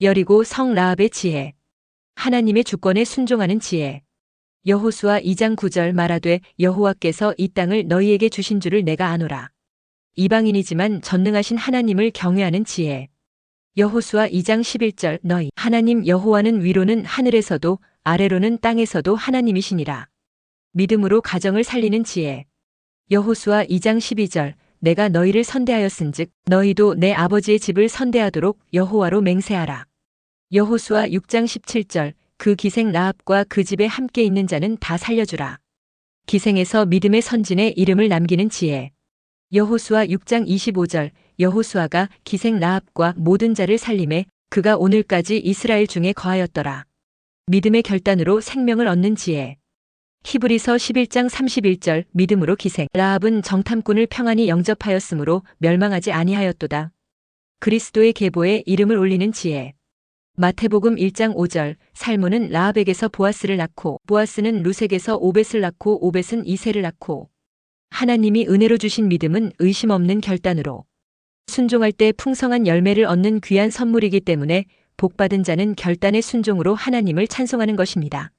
여리고 성 라합의 지혜. 하나님의 주권에 순종하는 지혜. 여호수아 2장 9절 말하되 여호와께서 이 땅을 너희에게 주신 줄을 내가 아노라. 이방인이지만 전능하신 하나님을 경외하는 지혜. 여호수아 2장 11절 너희 하나님 여호와는 위로는 하늘에서도 아래로는 땅에서도 하나님이시니라. 믿음으로 가정을 살리는 지혜. 여호수아 2장 12절 내가 너희를 선대하였은즉 너희도 내 아버지의 집을 선대하도록 여호와로 맹세하라. 여호수아 6장 17절 그 기생 라합과 그 집에 함께 있는 자는 다 살려주라. 기생에서 믿음의 선진의 이름을 남기는 지혜. 여호수아 6장 25절 여호수아가 기생 라합과 모든 자를 살림해 그가 오늘까지 이스라엘 중에 거하였더라. 믿음의 결단으로 생명을 얻는 지혜. 히브리서 11장 31절 믿음으로 기생 라합은 정탐꾼을 평안히 영접하였으므로 멸망하지 아니하였도다. 그리스도의 계보에 이름을 올리는 지혜. 마태복음 1장 5절 살모는 라합에게서 보아스를 낳고 보아스는 루색에서 오벳을 낳고 오벳은 이세를 낳고 하나님이 은혜로 주신 믿음은 의심 없는 결단으로 순종할 때 풍성한 열매를 얻는 귀한 선물이기 때문에 복받은 자는 결단의 순종으로 하나님을 찬송하는 것입니다.